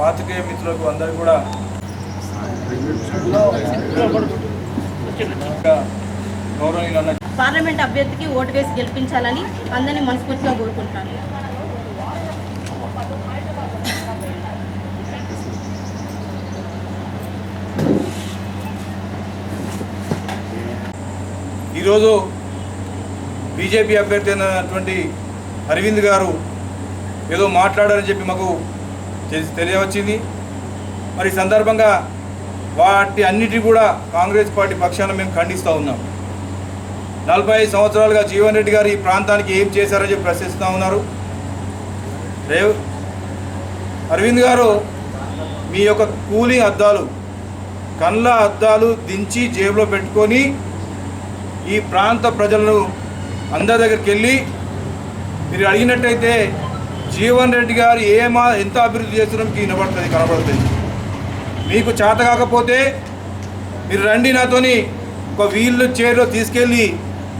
పాతికేయ మిత్రులకు అందరికీ కూడా గౌరవనీయులు పార్లమెంట్ అభ్యర్థికి ఓటు వేసి గెలిపించాలని అందరినీ మనస్ఫూర్తిగా కోరుకుంటున్నాను. ఈరోజు బీజేపీ అభ్యర్థి అయినటువంటి అరవింద్ గారు ఏదో మాట్లాడారని చెప్పి మాకు తెలియవచ్చింది. మరి సందర్భంగా వాటి అన్నిటి కూడా కాంగ్రెస్ పార్టీ పక్షాన మేము ఖండిస్తూ ఉన్నాం. నలభై ఐదు సంవత్సరాలుగా జీవన్ రెడ్డి గారు ఈ ప్రాంతానికి ఏం చేశారని చెప్పి ప్రశ్నిస్తూ ఉన్నారు. రేవ్ అరవింద్ గారు మీ యొక్క కూలీ అద్దాలు కళ్ళ అద్దాలు దించి జేబులో పెట్టుకొని ఈ ప్రాంత ప్రజలను అందరి దగ్గరికి వెళ్ళి మీరు అడిగినట్టయితే జీవన్ రెడ్డి గారు ఏమా ఎంత అభివృద్ధి చేస్తున్నాం మీకు వినబడుతుంది కనబడుతుంది. మీకు చేత కాకపోతే మీరు రండి నాతోని ఒక వీళ్ళు చైర్లో తీసుకెళ్ళి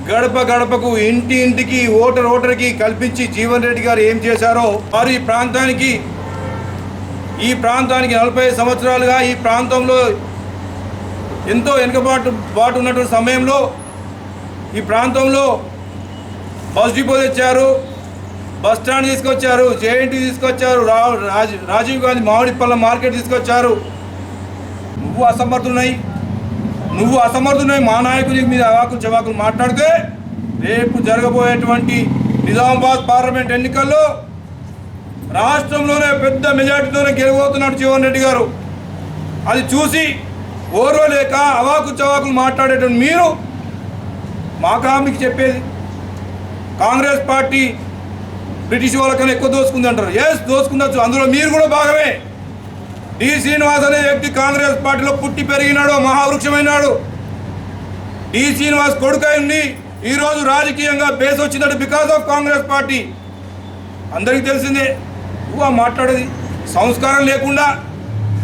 గడప గడపకు ఇంటి ఇంటికి ఓటర్ ఓటర్కి కల్పించి జీవన్ రెడ్డి గారు ఏం చేశారో వారు ఈ ప్రాంతానికి ఈ ప్రాంతానికి నలభై సంవత్సరాలుగా ఈ ప్రాంతంలో ఎంతో వెనుకబాటు బాటు ఉన్నటువంటి సమయంలో ఈ ప్రాంతంలో బస్ డిపో తెచ్చారు. బస్ స్టాండ్ తీసుకొచ్చారు జేఎన్టీ తీసుకొచ్చారు రా రాజీవ్ గాంధీ మామిడిపల్ల మార్కెట్ తీసుకొచ్చారు. నువ్వు అసమర్థున్నాయి నువ్వు అసమర్థున్నాయి మా నాయకుడి మీద అవాకులు చవాకులు మాట్లాడితే రేపు జరగబోయేటువంటి నిజామాబాద్ పార్లమెంట్ ఎన్నికల్లో రాష్ట్రంలోనే పెద్ద మెజార్టీతోనే గెలవబోతున్నాడు జీవన్ రెడ్డి గారు. అది చూసి ఓర్వలేక అవాకు చవాకులు మాట్లాడేటువంటి మీరు మా కామికి చెప్పేది. కాంగ్రెస్ పార్టీ బ్రిటిష్ వాళ్ళకన్నా ఎక్కువ దోసుకుంది అంటారు. ఎస్ దోసుకుందచ్చు అందులో మీరు కూడా భాగమే. డి. శ్రీనివాస్ అనే వ్యక్తి కాంగ్రెస్ పార్టీలో పుట్టి పెరిగినాడు మహావృక్షమైనాడు. డి. శ్రీనివాస్ కొడుకై ఉండి ఈరోజు రాజకీయంగా బేస్ వచ్చిందట బికాస్ ఆఫ్ కాంగ్రెస్ పార్టీ. అందరికీ తెలిసిందే నువ్వు మాట్లాడేది? సంస్కారం లేకుండా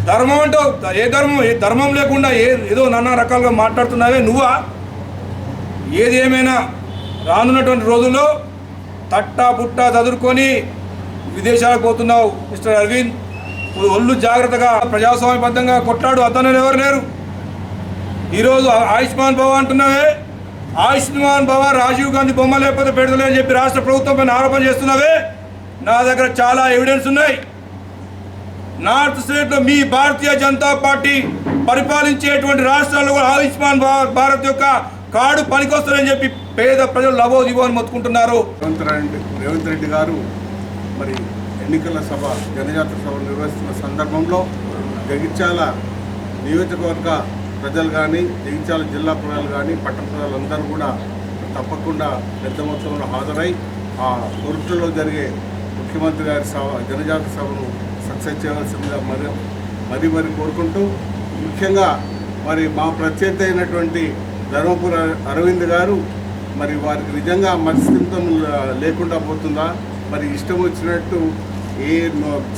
ధర్మం అంటావు? ఏ ధర్మం? ఏ ధర్మం లేకుండా ఏ ఏదో నానా రకాలుగా మాట్లాడుతున్నావే నువ్వా? ఏది ఏమైనా రానున్నటువంటి రోజుల్లో తట్టా పుట్టా చదువుకొని విదేశాలకు పోతున్నావు మిస్టర్ అరవింద్. ఒళ్ళు జాగ్రత్తగా ప్రజాస్వామ్యబద్ధంగా కొట్లాడు అతను ఎవరు లేరు? ఈరోజు ఆయుష్మాన్ భవ అంటున్నావే? ఆయుష్మాన్ భవ రాజీవ్ గాంధీ బొమ్మ లేకపోతే పెడతలే అని చెప్పి రాష్ట్ర ప్రభుత్వం పైన ఆరోపణ చేస్తున్నావే? నా దగ్గర చాలా ఎవిడెన్స్ ఉన్నాయి. నార్త్ స్టేట్లో మీ భారతీయ జనతా పార్టీ పరిపాలించేటువంటి రాష్ట్రాల్లో కూడా ఆయుష్మాన్ భారత్ యొక్క కార్డు పనికొస్తుందని చెప్పి పేద ప్రజలు లవో దివో అని మొత్తుకుంటున్నారు. రేవంత్ రెడ్డి రేవంత్ రెడ్డి గారు మరి ఎన్నికల సభ జనజాతర సభ నిర్వహిస్తున్న సందర్భంలో జగిత్యాల నియోజకవర్గ ప్రజలు కానీ జగిత్యాల జిల్లా ప్రజలు కానీ పట్టణ ప్రజలందరూ కూడా తప్పకుండా పెద్ద మొత్తంలో హాజరై ఆ కొరుట్లో జరిగే ముఖ్యమంత్రి గారి సభ జనజాతర సభను సక్సెస్ చేయవలసిందిగా మరి మరీ మరి కోరుకుంటూ ముఖ్యంగా మరి మా ప్రత్యర్థి అయినటువంటి ధర్మపుర అరవింద్ గారు మరి వారికి నిజంగా మనస్థితం లేకుండా పోతుందా? మరి ఇష్టం వచ్చినట్టు ఏ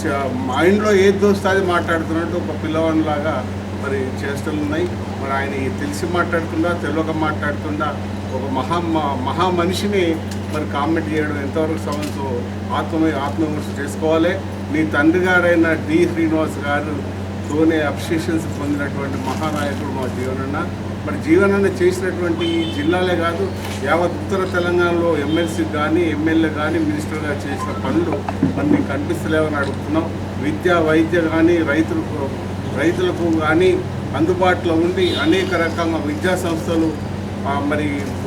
చ- మైండ్లో ఏ దోస్తాది అది మాట్లాడుతున్నట్టు ఒక పిల్లవాడిలాగా మరి చేష్టలు ఉన్నాయి. మరి ఆయన తెలిసి మాట్లాడుతుందా తెలియక మాట్లాడుతుందా? ఒక మహా మ- మహా మనిషిని మరి కామెంట్ చేయడం ఎంతవరకు సమస్య ఆత్మ ఆత్మవిమర్శ చేసుకోవాలి. మీ తండ్రి గారైన డి. శ్రీనివాస్ గారు తోనే అప్రిషియేషన్స్ పొందినటువంటి మహానాయకుడు మా జీవనన్న. మరి జీవనన్న చేసినటువంటి ఈ జిల్లాలే కాదు యావత్ ఉత్తర తెలంగాణలో ఎమ్మెల్సీ కానీ ఎమ్మెల్యే కానీ మినిస్టర్గా చేసిన పనులు మరి కనిపిస్తలేవని అడుగుతున్నాం. విద్య వైద్య కానీ రైతులకు రైతులకు కానీ అందుబాటులో ఉండి అనేక రకాల విద్యా సంస్థలు మరి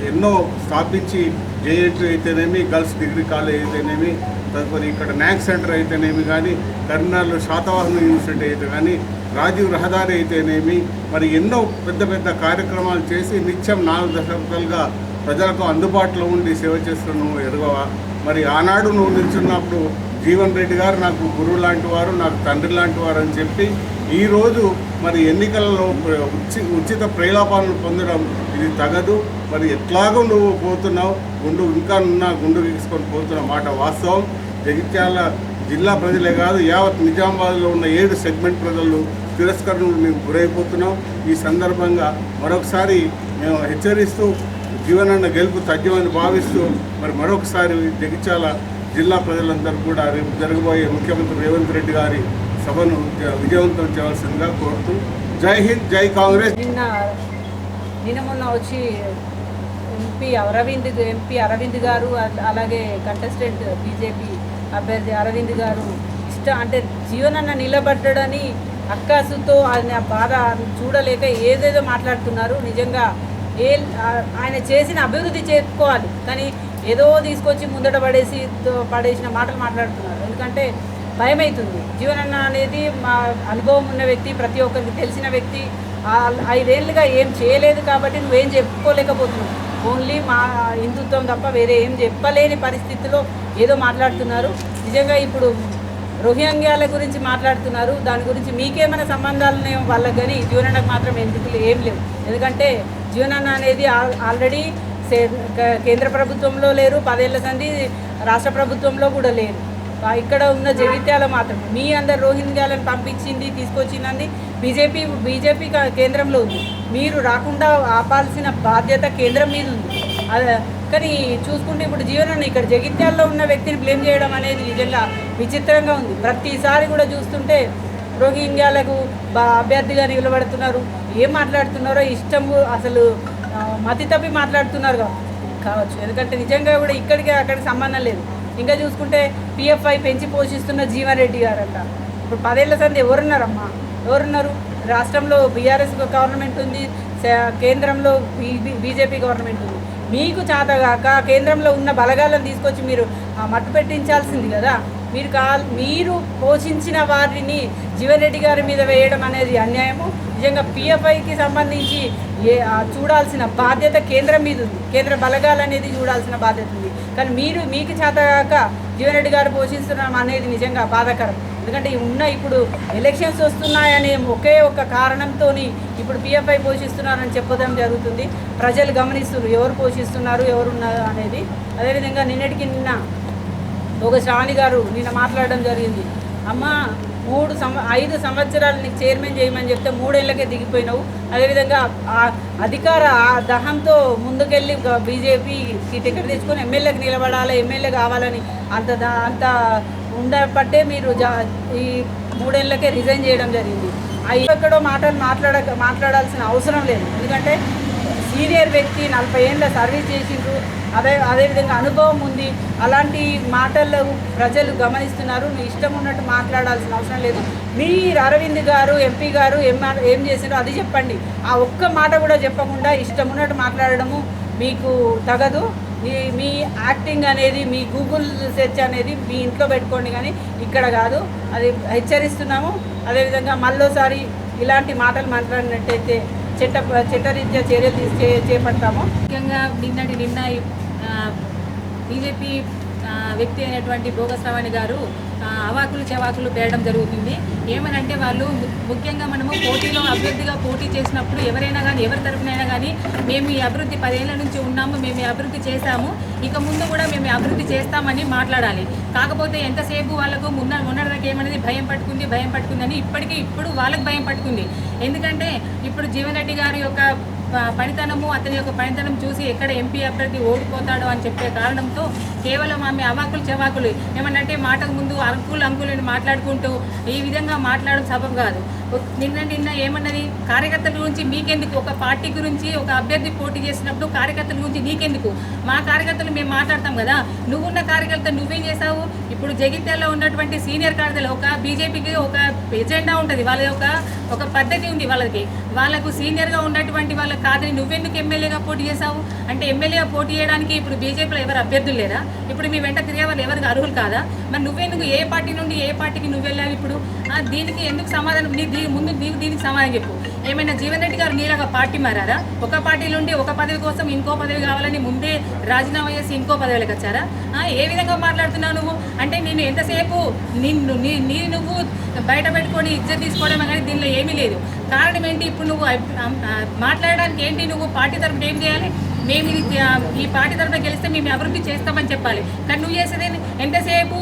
ఎన్నో స్థాపించి జేఎన్టీ అయితేనేమి గర్ల్స్ డిగ్రీ కాలేజ్ అయితేనేమి తదుపరి ఇక్కడ న్యాక్ సెంటర్ అయితేనేమి కానీ కరీంనగర్లో శాతవాహన యూనివర్సిటీ అయితే కానీ రాజీవ్ రహదారి అయితేనేమి మరి ఎన్నో పెద్ద పెద్ద కార్యక్రమాలు చేసి నిత్యం నాలుగు దశాబ్దాలుగా ప్రజలకు అందుబాటులో ఉండి సేవ చేస్తున్న నువ్వు ఎరుగవా? మరి ఆనాడు నువ్వు నిల్చున్నప్పుడు జీవన్ రెడ్డి గారు నాకు గురువు లాంటి వారు నాకు తండ్రి లాంటి వారు అని చెప్పి ఈరోజు మరి ఎన్నికలలో ఉచి ఉచిత ప్రేలాపాలను పొందడం ఇది తగదు. మరి ఎట్లాగో నువ్వు పోతున్నావు? గుండు ఇంకా ఉన్న గుండు తీసుకొని పోతున్న మాట వాస్తవం. జగిత్యాల జిల్లా ప్రజలే కాదు యావత్ నిజామాబాద్లో ఉన్న ఏడు సెగ్మెంట్ ప్రజలు తిరస్కరణకు మేము గురైపోతున్నాం. ఈ సందర్భంగా మరొకసారి మేము హెచ్చరిస్తూ జీవనాన్న గెలుపు తథ్యమని భావిస్తూ మరి మరొకసారి జగిత్యాల జిల్లా ప్రజలందరూ కూడా రేపు జరగబోయే ముఖ్యమంత్రి రేవంత్ రెడ్డి గారి సభను విజయవంతం చేయవలసిందిగా కోరుతూ జై హింద్ జై కాంగ్రెస్. నిన్న నిన్న మొన్న వచ్చి ఎంపీ అరవింద్ ఎంపీ అరవింద్ గారు అలాగే కంటెస్టెంట్ బీజేపీ అభ్యర్థి అరవింద్ గారు ఇష్ట అంటే జీవనన్న నిలబడ్డని అక్కాసుతో ఆయన బాధ చూడలేక ఏదేదో మాట్లాడుతున్నారు. నిజంగా ఏ ఆయన చేసిన అభివృద్ధి చేసుకోవాలి కానీ ఏదో తీసుకొచ్చి ముందట పడేసి పడేసిన మాటలు మాట్లాడుతున్నారు. ఎందుకంటే భయమవుతుంది జీవనన్న అనేది మా అనుభవం ఉన్న వ్యక్తి ప్రతి ఒక్కరికి తెలిసిన వ్యక్తి. ఐదేళ్ళుగా ఏం చేయలేదు కాబట్టి నువ్వేం చెప్పుకోలేకపోతున్నావు. ఓన్లీ మా హిందుత్వం తప్ప వేరే ఏం చెప్పలేని పరిస్థితిలో ఏదో మాట్లాడుతున్నారు. నిజంగా ఇప్పుడు రోహింగ్యాల గురించి మాట్లాడుతున్నారు. దాని గురించి మీకేమైనా సంబంధాలు వాళ్ళకి కానీ జీవనన్నకు మాత్రం ఎందుకు ఏం లేవు. ఎందుకంటే జీవనన్న అనేది ఆల్రెడీ సే- కేంద్ర ప్రభుత్వంలో లేరు పదేళ్ళ సంది రాష్ట్ర ప్రభుత్వంలో కూడా లేరు. ఇక్కడ ఉన్న జగిత్యాల మాత్రం. మీ అందరు రోహింగ్యాలను పంపించింది తీసుకొచ్చిందని బీజేపీ బీజేపీ కేంద్రంలో ఉంది. మీరు రాకుండా ఆపాల్సిన బాధ్యత కేంద్రం మీద ఉంది. కానీ చూసుకుంటే ఇప్పుడు జీవనాన్ని ఇక్కడ జగిత్యాల్లో ఉన్న వ్యక్తిని బ్లేమ్ చేయడం అనేది నిజంగా విచిత్రంగా ఉంది. ప్రతిసారి కూడా చూస్తుంటే రోహింగ్యాలకు బా అభ్యర్థిగా నిలబడుతున్నారు. ఏం మాట్లాడుతున్నారో ఇష్టము అసలు మతి తప్పి మాట్లాడుతున్నారు కావచ్చు. ఎందుకంటే నిజంగా కూడా ఇక్కడికి అక్కడికి సంబంధం లేదు. ఇంకా చూసుకుంటే పిఎఫ్ఐ పెంచి పోషిస్తున్న జీవారెడ్డి గారంట. ఇప్పుడు పదేళ్ళ సంది ఎవరున్నారమ్మా? ఎవరున్నారు? రాష్ట్రంలో బీఆర్ఎస్ గవర్నమెంట్ ఉంది కేంద్రంలో బీజేపీ గవర్నమెంట్ ఉంది. మీకు చేతగాక కేంద్రంలో ఉన్న బలగాలను తీసుకొచ్చి మీరు ఆ, మట్టు పెట్టించాల్సింది కదా? మీరు కా మీరు పోషించిన వారిని జీవన్రెడ్డి గారి మీద వేయడం అనేది అన్యాయము. నిజంగా పిఎఫ్ఐకి సంబంధించి ఏ చూడాల్సిన బాధ్యత కేంద్రం మీద ఉంది. కేంద్ర బలగాలు అనేది చూడాల్సిన బాధ్యత ఉంది. కానీ మీరు మీకు చేతగాక జీవన్రెడ్డి గారు పోషిస్తున్నాం అనేది నిజంగా బాధాకరం. ఎందుకంటే ఉన్న ఇప్పుడు ఎలక్షన్స్ వస్తున్నాయనే ఒకే ఒక కారణంతో ఇప్పుడు పిఎఫ్ఐ పోషిస్తున్నారని చెప్పడం జరుగుతుంది. ప్రజలు గమనిస్తున్నారు. ఎవరు పోషిస్తున్నారు ఎవరున్నారు అనేది. అదేవిధంగా నిన్నటికి నిన్న ఒక శ్రావణి గారు నిన్న మాట్లాడడం జరిగింది. అమ్మ మూడు సంవ ఐదు సంవత్సరాలు నీకు చైర్మన్ చేయమని చెప్తే మూడేళ్ళకే దిగిపోయినావు. అదేవిధంగా ఆ అధికార ఆ దహంతో ముందుకెళ్ళి బీజేపీకి టికెట్ తెచ్చుకొని ఎమ్మెల్యేకి నిలబడాలి ఎమ్మెల్యే కావాలని అంత దా- అంత ఉండబట్టే మీరు జా ఈ మూడేళ్ళకే రిజైన్ చేయడం జరిగింది. అవి ఎక్కడో మాటలు మాట్లాడ మాట్లాడాల్సిన అవసరం లేదు. ఎందుకంటే సీనియర్ వ్యక్తి నలభై ఏళ్ళ సర్వీస్ చేసిండ్రు. అదే అదేవిధంగా అనుభవం ఉంది. అలాంటి మాటలు ప్రజలు గమనిస్తున్నారు. మీ ఇష్టం ఉన్నట్టు మాట్లాడాల్సిన అవసరం లేదు. మీరు అరవింద్ గారు ఎంపీ గారు ఏం ఏం చేసిండ్రో అది చెప్పండి. ఆ ఒక్క మాట కూడా చెప్పకుండా ఇష్టం ఉన్నట్టు మాట్లాడడము మీకు తగదు. మీ మీ యాక్టింగ్ అనేది మీ గూగుల్ సెర్చ్ అనేది మీ ఇంట్లో పెట్టుకోండి కానీ ఇక్కడ కాదు. అది హెచ్చరిస్తున్నాము. అదేవిధంగా మళ్ళోసారి ఇలాంటి మాటలు మాట్లాడినట్టయితే చట్ట చట్టరీత్యా చర్యలు తీసు చే- చేపడతాము. ముఖ్యంగా నిన్నటి నిన్న బీజేపీ వ్యక్తి అయినటువంటి భోగస్వామి గారు అవాకులు చెవాకులు పేరడం జరుగుతుంది. ఏమనంటే వాళ్ళు ముఖ్యంగా మనము పోటీలో అభివృద్ధిగా పోటీ చేసినప్పుడు ఎవరైనా కానీ ఎవరి తరఫునైనా కానీ మేము ఈ అభివృద్ధి పదేళ్ళ నుంచి ఉన్నాము మేము ఈ అభివృద్ధి చేశాము ఇక ముందు కూడా మేము అభివృద్ధి చేస్తామని మాట్లాడాలి. కాకపోతే ఎంతసేపు వాళ్ళకు మున్న మొన్నటిదాకా ఏమనేది భయం పట్టుకుంది భయం పట్టుకుందని ఇప్పటికీ ఇప్పుడు వాళ్ళకి భయం పట్టుకుంది. ఎందుకంటే ఇప్పుడు జీవన్ రెడ్డి గారి యొక్క పనితనము అతని యొక్క పనితనం చూసి ఎక్కడ ఎంపీ అభ్యర్థి ఓడిపోతాడో అని చెప్పే కారణంతో కేవలం ఆమె అవాకులు చెవాకులు ఏమన్నంటే మాటకు ముందు అంకులు అంకులని మాట్లాడుకుంటూ ఈ విధంగా మాట్లాడడం సబబు కాదు. నిన్న నిన్న ఏమన్నది? కార్యకర్తల గురించి మీకెందుకు? ఒక పార్టీ గురించి ఒక అభ్యర్థి పోటీ చేసినప్పుడు కార్యకర్తల గురించి నీకెందుకు? మా కార్యకర్తలు మేము మాట్లాడతాం కదా. నువ్వున్న కార్యకర్త నువ్వేం చేసావు ఇప్పుడు జగిత్యాలలో ఉన్నటువంటి సీనియర్ కార్యకర్తలు ఒక బీజేపీకి ఒక ఎజెండా ఉంటుంది. వాళ్ళ యొక్క ఒక పద్ధతి ఉంది వాళ్ళకి. వాళ్ళకు సీనియర్గా ఉన్నటువంటి వాళ్ళ కాదని నువ్వెందుకు ఎమ్మెల్యేగా పోటీ చేసావు అంటే ఎమ్మెల్యే పోటీ చేయడానికి ఇప్పుడు బీజేపీలో ఎవరు అభ్యర్థులు లేరా? ఇప్పుడు మీ వెంట తిరిగే వాళ్ళు ఎవరికి అర్హులు కాదా? మరి నువ్వెందుకు ఏ పార్టీ నుండి ఏ పార్టీకి నువ్వు వెళ్ళావు ఇప్పుడు? దీనికి ఎందుకు సమాధానం? నీ దీని ముందు నీకు దీనికి సమాధానం చెప్పు. ఏమైనా జీవన్ రెడ్డి గారు నీలాగా పార్టీ మారారా? ఒక పార్టీ నుండి ఒక పదవి కోసం ఇంకో పదవి కావాలని ముందే రాజీనామా చేసి ఇంకో పదవిలోకి వచ్చారా? ఏ విధంగా మాట్లాడుతున్నావు నువ్వు? అంటే నేను ఎంతసేపు నిన్ను నీ నీ నువ్వు బయట పెట్టుకొని ఇజ్జత్ తీసుకోవడమే కానీ దీనిలో ఏమీ లేదు. కారణం ఏంటి? ఇప్పుడు నువ్వు మాట్లాడడానికి ఏంటి నువ్వు? పార్టీ తరఫున ఏం చేయాలి? మేము ఇది ఈ పార్టీ తరఫున గెలిస్తే మేము అభివృద్ధి చేస్తామని చెప్పాలి. కానీ నువ్వు చేసేది ఎంతసేపు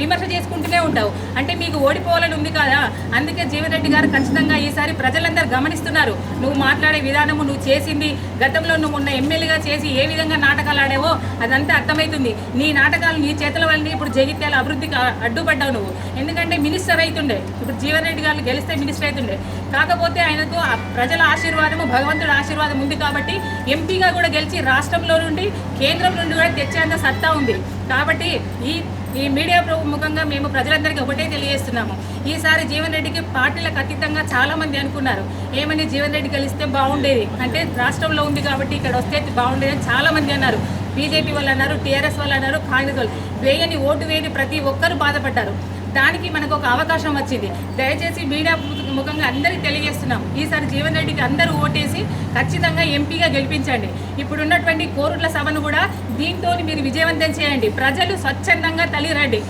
విమర్శ చేసుకుంటూనే ఉంటావు. అంటే మీకు ఓడిపోవాలని ఉంది కదా? అందుకే జీవన్రెడ్డి గారు ఖచ్చితంగా ఈసారి ప్రజలందరూ గమనిస్తున్నారు. నువ్వు మాట్లాడే విధానము నువ్వు చేసింది గతంలో నువ్వు ఉన్న ఎమ్మెల్యేగా చేసి ఏ విధంగా నాటకాలు ఆడావో అదంతా అర్థమవుతుంది. నీ నాటకాలు నీ చేతుల వల్లనే ఇప్పుడు జగిత్యాల అభివృద్ధికి అడ్డుపడ్డావు నువ్వు. ఎందుకంటే మినిస్టర్ అవుతుండే ఇప్పుడు జీవన్రెడ్డి గారు గెలిస్తే మినిస్టర్ అవుతుండే కాకపోతే ఆయనకు ప్రజల ఆశీర్వాదము భగవంతుడి ఆశీర్వాదం ఉంది కాబట్టి ఎంపీగా కూడా గెలిచి రాష్ట్రంలో నుండి కేంద్రం నుండి కూడా తెచ్చేంత సత్తా ఉంది. కాబట్టి ఈ ఈ మీడియా ప్ర- ముఖంగా మేము ప్రజలందరికీ ఒకటే తెలియజేస్తున్నాము. ఈసారి జీవన్ రెడ్డికి పార్టీలకు అతీతంగా చాలామంది అనుకున్నారు. ఏమని జీవన్ రెడ్డి గెలిస్తే బాగుండేది? అంటే రాష్ట్రంలో ఉంది కాబట్టి ఇక్కడ వస్తే బాగుండేది అని చాలామంది అన్నారు. బీజేపీ వాళ్ళు అన్నారు టీఆర్ఎస్ వాళ్ళు అన్నారు కాంగ్రెస్ వాళ్ళు. వేయని ఓటు వేయని ప్రతి ఒక్కరు బాధపడ్డారు. దానికి మనకు ఒక అవకాశం వచ్చింది. దయచేసి మీడియా ముఖంగా అందరికీ తెలియజేస్తున్నాం. ఈసారి జీవన్ రెడ్డికి అందరూ ఓటేసి ఖచ్చితంగా ఎంపీగా గెలిపించండి. ఇప్పుడున్నటువంటి కోరుట్ల సభను కూడా దీంతో మీరు విజయవంతం చేయండి. ప్రజలు స్వచ్ఛందంగా తల్లిరండి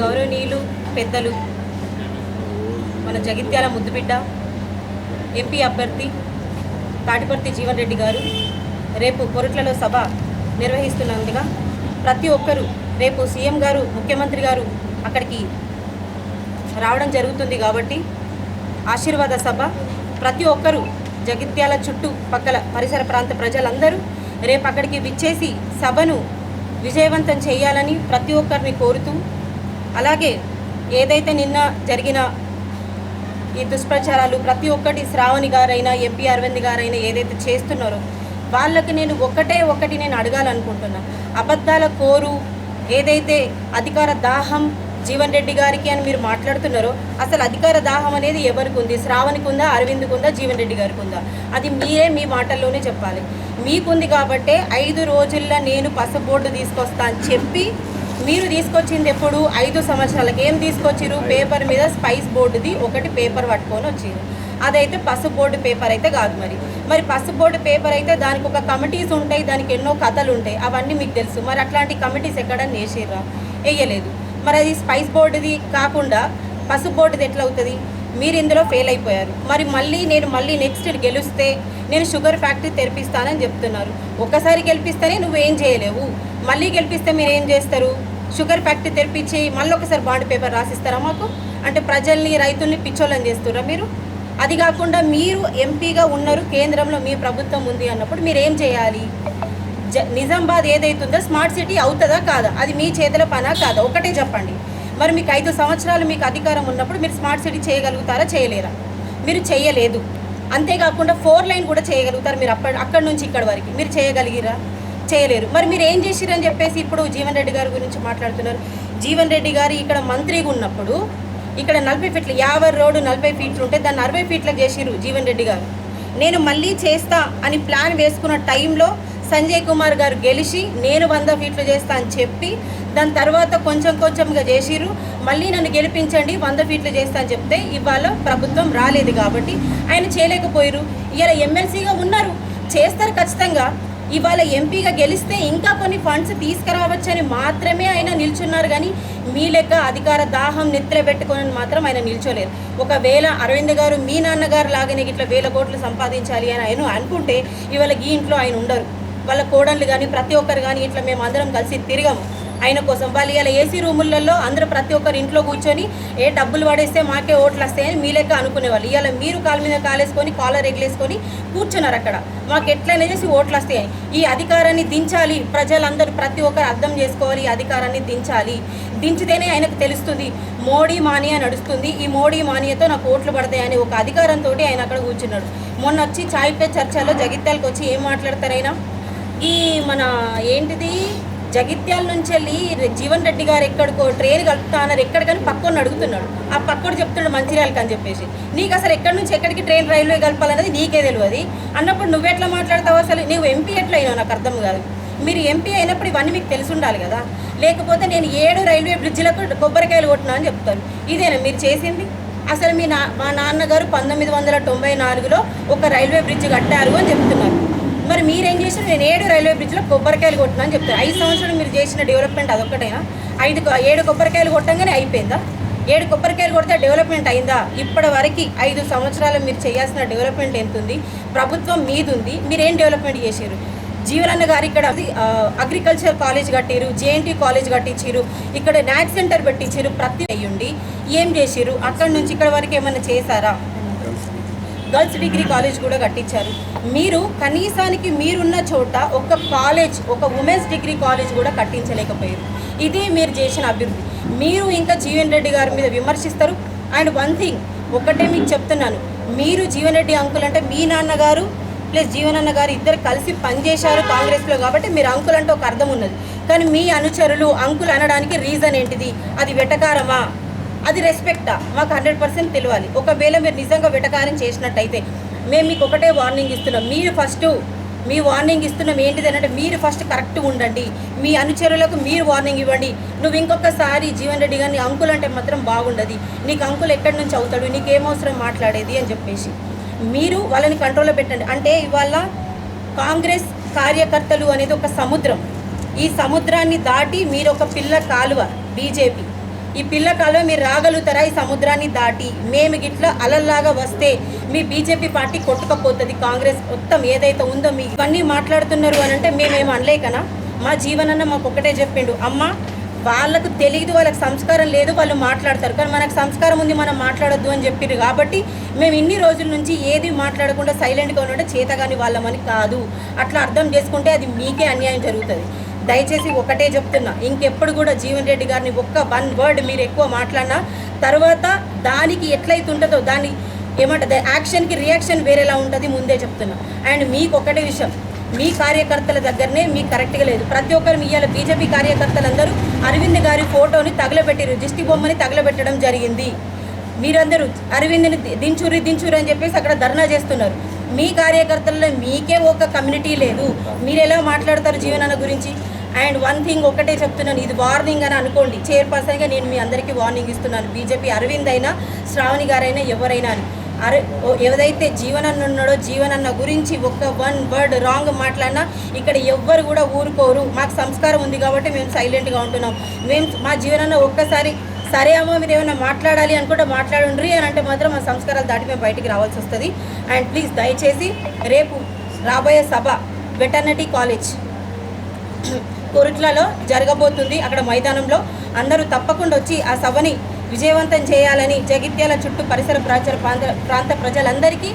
గౌరవనీయులు పెద్దలు మన జగిత్యాల ముద్దుబిడ్డ ఎంపీ అభ్యర్థి తాటిపర్తి జీవన్ రెడ్డి గారు రేపు కొరట్లలో సభ నిర్వహిస్తున్నందుగా ప్రతి ఒక్కరూ రేపు సీఎం గారు ముఖ్యమంత్రి గారు అక్కడికి రావడం జరుగుతుంది కాబట్టి ఆశీర్వాద సభ. ప్రతి ఒక్కరూ జగిత్యాల చుట్టూ పక్కల పరిసర ప్రాంత ప్రజలందరూ రేపు అక్కడికి విచ్చేసి సభను విజయవంతం చేయాలని ప్రతి ఒక్కరిని కోరుతూ అలాగే ఏదైతే నిన్న జరిగిన ఈ దుష్ప్రచారాలు ప్రతి ఒక్కటి శ్రావణి గారైనా ఎంపీ అరవింద్ గారైనా ఏదైతే చేస్తున్నారో వాళ్ళకి నేను ఒకటే ఒకటి నేను అడగాలనుకుంటున్నా. అబద్ధాల కోరు ఏదైతే అధికార దాహం జీవన్ రెడ్డి గారికి అని మీరు మాట్లాడుతున్నారో అసలు అధికార దాహం అనేది ఎవరికి ఉంది? శ్రావణికి ఉందా? అరవింద్కి ఉందా? జీవన్ రెడ్డి గారికి ఉందా? అది మీరే మీ మాటల్లోనే చెప్పాలి. మీకుంది కాబట్టే ఐదు రోజుల్లో నేను పసుపు బోర్డు తీసుకొస్తా అని చెప్పి మీరు తీసుకొచ్చింది ఎప్పుడు? ఐదు సంవత్సరాలకి. ఏం తీసుకొచ్చిరు పేపర్ మీద స్పైస్ బోర్డుది ఒకటి పేపర్ పట్టుకొని వచ్చింది అదైతే పసుపు బోర్డు పేపర్ అయితే కాదు మరి. మరి పసుపు బోర్డు పేపర్ అయితే దానికి ఒక కమిటీస్ ఉంటాయి దానికి ఎన్నో కథలు ఉంటాయి అవన్నీ మీకు తెలుసు. మరి అట్లాంటి కమిటీస్ ఎక్కడన్నా వేసిర్రా? వేయలేదు. మరి అది స్పైస్ బోర్డుది కాకుండా పసుపు బోర్డుది ఎట్లా అవుతుంది? మీరు ఇందులో ఫెయిల్ అయిపోయారు. మరి మళ్ళీ నేను మళ్ళీ నెక్స్ట్ గెలిస్తే నేను షుగర్ ఫ్యాక్టరీ తెరిపిస్తానని చెప్తున్నారు. ఒక్కసారి గెలిపిస్తేనే నువ్వేం చేయలేవు. మళ్ళీ గెలిపిస్తే మీరు ఏం చేస్తారు? షుగర్ ఫ్యాక్టరీ తెరిపించి మళ్ళీ ఒకసారి బాండ్ పేపర్ రాసిస్తారా మాకు? అంటే ప్రజల్ని రైతుల్ని పిచ్చోళ్ళని చేస్తుర్రా మీరు? అది కాకుండా మీరు ఎంపీగా ఉన్నారు కేంద్రంలో మీ ప్రభుత్వం ఉంది అన్నప్పుడు మీరు ఏం చేయాలి? నిజామాబాద్ ఏదైతుందో స్మార్ట్ సిటీ అవుతుందా కాదా? అది మీ చేతుల పనా కాదా? ఒకటే చెప్పండి. మరి మీకు ఐదు సంవత్సరాలు మీకు అధికారం ఉన్నప్పుడు మీరు స్మార్ట్ సిటీ చేయగలుగుతారా చేయలేరా? మీరు చేయలేదు. అంతేకాకుండా ఫోర్ లైన్ కూడా చేయగలుగుతారు మీరు అప్పటి అక్కడి నుంచి ఇక్కడ వరకు. మీరు చేయగలిగిరా? చేయలేరు. మరి మీరు ఏం చేసిరని చెప్పేసి ఇప్పుడు జీవన్ రెడ్డి గారి గురించి మాట్లాడుతున్నారు. జీవన్ రెడ్డి గారు ఇక్కడ మంత్రిగా ఉన్నప్పుడు ఇక్కడ నలభై ఫీట్లు యాభై రోడ్డు నలభై ఫీట్లు ఉంటే దాన్ని అరవై ఫీట్లకు చేసిరు జీవన్ రెడ్డి గారు. నేను మళ్ళీ చేస్తా అని ప్లాన్ వేసుకున్న టైంలో సంజయ్ కుమార్ గారు గెలిచి నేను వంద ఫీట్లు చేస్తా అని చెప్పి దాని తర్వాత కొంచెం కొంచెంగా చేసిరు మళ్ళీ నన్ను గెలిపించండి వంద ఫీట్లు చేస్తా అని చెప్తే ఇవాళ ప్రభుత్వం రాలేదు కాబట్టి ఆయన చేయలేకపోయారు ఇవాళ ఎమ్మెల్సీగా ఉన్నారు. చేస్తారు ఖచ్చితంగా. ఇవాళ ఎంపీగా గెలిస్తే ఇంకా కొన్ని ఫండ్స్ తీసుకురావచ్చని మాత్రమే ఆయన నిల్చున్నారు కానీ మీ లెక్క అధికార దాహం నిద్ర పెట్టుకొని మాత్రం ఆయన నిల్చోలేరు. ఒకవేళ అరవింద్ గారు మీ నాన్నగారు లాగానే ఇట్లా వేల కోట్లు సంపాదించాలి అని ఆయన అనుకుంటే ఇవాళ ఈ ఇంట్లో ఆయన ఉండరు. వాళ్ళ కోడళ్ళు కానీ ప్రతి ఒక్కరు కానీ ఇట్లా మేము అందరం కలిసి తిరిగాము ఆయన కోసం వాళ్ళు ఇలా ఏసీ రూములలో అందరూ ప్రతి ఒక్కరు ఇంట్లో కూర్చొని ఏ డబ్బులు పడేస్తే మాకే ఓట్లు వస్తాయని మీ లెక్క అనుకునేవాళ్ళు. ఇవాళ మీరు కాలు మీద కాలేసుకొని కాలర్ ఎగిలేసుకొని కూర్చున్నారు అక్కడ. మాకు ఎట్లయినా చేసి ఓట్లు వస్తాయని. ఈ అధికారాన్ని దించాలి. ప్రజలందరూ ప్రతి ఒక్కరు అర్థం చేసుకోవాలి. ఈ అధికారాన్ని దించాలి. దించితేనే ఆయనకు తెలుస్తుంది మోడీ మానియా నడుస్తుంది. ఈ మోడీ మానియాతో నాకు ఓట్లు పడతాయని ఒక అధికారంతో ఆయన అక్కడ కూర్చున్నాడు. మొన్న వచ్చి చాయ్ పే చర్చలో జగిత్యాలకు వచ్చి ఏం మాట్లాడతారైనా ఈ మన ఏంటిది? జగిత్యాల నుంచి వెళ్ళి జీవన్ రెడ్డి గారు ఎక్కడికో ట్రైన్ కలుపుతానని ఎక్కడికని పక్కన అడుగుతున్నాడు. ఆ పక్కడు చెప్తున్నాడు మంచిర్యాలకి అని చెప్పేసి. నీకు అసలు ఎక్కడి నుంచి ఎక్కడికి ట్రైన్ రైల్వే కలపాలన్నది నీకే తెలియదు. అన్నప్పుడు నువ్వెట్లా మాట్లాడతావు అసలు? నువ్వు ఎంపీ ఎట్లా అయినావు నాకు అర్థం కాదు. మీరు ఎంపీ అయినప్పుడు ఇవన్నీ మీకు తెలిసి ఉండాలి కదా. లేకపోతే నేను ఏడు రైల్వే బ్రిడ్జిలకు కొబ్బరికాయలు కొట్టినా అని చెప్తారు ఇదేనా మీరు చేసింది? అసలు మీ నా మా నాన్నగారు పంతొమ్మిది వందల తొంభై నాలుగులో ఒక రైల్వే బ్రిడ్జ్ కట్టారు అని చెప్తున్నారు. మరి మీరేం చేశారు? నేను ఏడు రైల్వే బ్రిడ్జ్లో కొబ్బరికాయలు కొట్టినా అని చెప్తారు ఐదు సంవత్సరాలు మీరు చేసిన డెవలప్మెంట్ అదొక్కటేనా? ఐదు ఏడు కొబ్బరికాయలు కొట్టంగానే అయిపోయిందా? ఏడు కొబ్బరికాయలు కొడితే డెవలప్మెంట్ అయిందా? ఇప్పటి వరకు ఐదు సంవత్సరాలు మీరు చేయాల్సిన డెవలప్మెంట్ ఎంత ఉంది ప్రభుత్వం మీదుంది. మీరేం డెవలప్మెంట్ చేశారు? జీవనన్న గారు ఇక్కడ అగ్రికల్చర్ కాలేజ్ కట్టిరు జేఎన్టీ కాలేజ్ కట్టించారు ఇక్కడ నాట్ సెంటర్ పెట్టించారు ప్రతి అయ్యుండి. ఏం చేసిరు? అక్కడి నుంచి ఇక్కడ వరకు ఏమైనా చేశారా? గర్ల్స్ డిగ్రీ కాలేజ్ కూడా కట్టించారు. మీరు కనీసానికి మీరున్న చోట ఒక కాలేజ్ ఒక ఉమెన్స్ డిగ్రీ కాలేజ్ కూడా కట్టించలేకపోయారు. ఇది మీరు చేసిన అభివృద్ధి. మీరు ఇంకా జీవన్ రెడ్డి గారి మీద విమర్శిస్తారు. అండ్ వన్ థింగ్ ఒకటే మీకు చెప్తున్నాను. మీరు జీవన్ రెడ్డి అంకుల్ అంటే మీ నాన్నగారు ప్లస్ జీవనన్న గారు ఇద్దరు కలిసి పనిచేశారు కాంగ్రెస్లో కాబట్టి మీరు అంకుల్ అంటే ఒక అర్థం ఉన్నది. కానీ మీ అనుచరులు అంకుల్ అనడానికి రీజన్ ఏంటిది? అది వెటకారమా? అది రెస్పెక్టా మాకు హండ్రెడ్ పర్సెంట్ తెలియాలి ఒకవేళ మీరు నిజంగా వెటకారం చేసినట్టయితే మేము మీకు ఒకటే వార్నింగ్ ఇస్తున్నాం. మీరు ఫస్ట్ మీ వార్నింగ్ ఇస్తున్నాం ఏంటిది అంటే మీరు ఫస్ట్ కరెక్ట్ ఉండండి. మీ అనుచరులకు మీరు వార్నింగ్ ఇవ్వండి. నువ్వు ఇంకొకసారి జీవన్ రెడ్డి గారిని అంకుల్ అంటే మాత్రం బాగుండదు. నీకు అంకుల్ ఎక్కడి నుంచి అవుతాడు? నీకేమవసరం మాట్లాడేది? అని చెప్పేసి. మీరు వాళ్ళని కంట్రోల్లో పెట్టండి. అంటే ఇవాళ కాంగ్రెస్ కార్యకర్తలు అనేది ఒక సముద్రం. ఈ సముద్రాన్ని దాటి మీరు ఒక పిల్ల కాలువ బీజేపీ. ఈ పిల్లకాలో మీరు రాగలుగుతారా? ఈ సముద్రాన్ని దాటి మేము గిట్లా అలల్లాగా వస్తే మీ బీజేపీ పార్టీ కొట్టుకపోతుంది. కాంగ్రెస్ మొత్తం ఏదైతే ఉందో మీ ఇవన్నీ మాట్లాడుతున్నారు అని అంటే మేమేం అనలేకనా? మా జీవనన్న మాకు ఒకటే చెప్పిండు. అమ్మ వాళ్ళకు తెలియదు వాళ్ళకి సంస్కారం లేదు వాళ్ళు మాట్లాడతారు. కానీ మనకు సంస్కారం ఉంది మనం మాట్లాడొద్దు అని చెప్పారు కాబట్టి మేము ఇన్ని రోజుల నుంచి ఏది మాట్లాడకుండా సైలెంట్గా ఉంటే చేతగాని వాళ్ళమని కాదు. అట్లా అర్థం చేసుకుంటే అది మీకే అన్యాయం జరుగుతుంది. దయచేసి ఒకటే చెప్తున్నా ఇంకెప్పుడు కూడా జీవన్ రెడ్డి గారిని ఒక్క వన్ వర్డ్ మీరు ఎక్కువ మాట్లాడినా తర్వాత దానికి ఎట్లయితే ఉంటుందో దాన్ని ఏమంటుంది యాక్షన్కి రియాక్షన్ వేరేలా ఉంటుంది ముందే చెప్తున్నా. అండ్ మీకు ఒకటే విషయం మీ కార్యకర్తల దగ్గరనే మీకు కరెక్ట్గా లేదు. ప్రతి ఒక్కరు ఇవాళ బీజేపీ కార్యకర్తలందరూ అరవింద్ గారి ఫోటోని తగలబెట్టారు దిష్టి బొమ్మని తగలబెట్టడం జరిగింది. మీరందరూ అరవింద్ని దించురి దించురి అని చెప్పేసి అక్కడ ధర్నా చేస్తున్నారు. మీ కార్యకర్తల్లో మీకే ఒక కమ్యూనిటీ లేదు. మీరు ఎలా మాట్లాడతారు జీవనాన్న గురించి? అండ్ వన్ థింగ్ ఒకటే చెప్తున్నాను ఇది వార్నింగ్ అని అనుకోండి. చైర్పర్సన్గా నేను మీ అందరికీ వార్నింగ్ ఇస్తున్నాను. బీజేపీ అరవింద్ అయినా శ్రావణి గారైనా ఎవరైనా అని. అరే ఏదైతే జీవనన్న ఉన్నాడో జీవనన్న గురించి ఒక్క వన్ వర్డ్ రాంగ్ మాట్లాడినా ఇక్కడ ఎవ్వరు కూడా ఊరుకోరు. మాకు సంస్కారం ఉంది కాబట్టి మేము సైలెంట్గా ఉంటున్నాం. మేము మా జీవనన్న ఒక్కసారి సరే అమ్మ మీరు ఏమైనా మాట్లాడాలి అనుకుంటే మాట్లాడుండ్రి అని అంటే మాత్రం మా సంస్కారాలు దాటి మేము బయటికి రావాల్సి వస్తుంది. అండ్ ప్లీజ్ దయచేసి రేపు రాబోయే సభ వెటర్నరీ కాలేజ్. కొరుట్లలో జరగబోతుంది. అక్కడ మైదానంలో అందరూ తప్పకుండా వచ్చి ఆ సభని విజయవంతం చేయాలని జగిత్యాల చుట్టూ పరిసర ప్రాంత ప్రాంత ప్రాంత ప్రజలందరికీ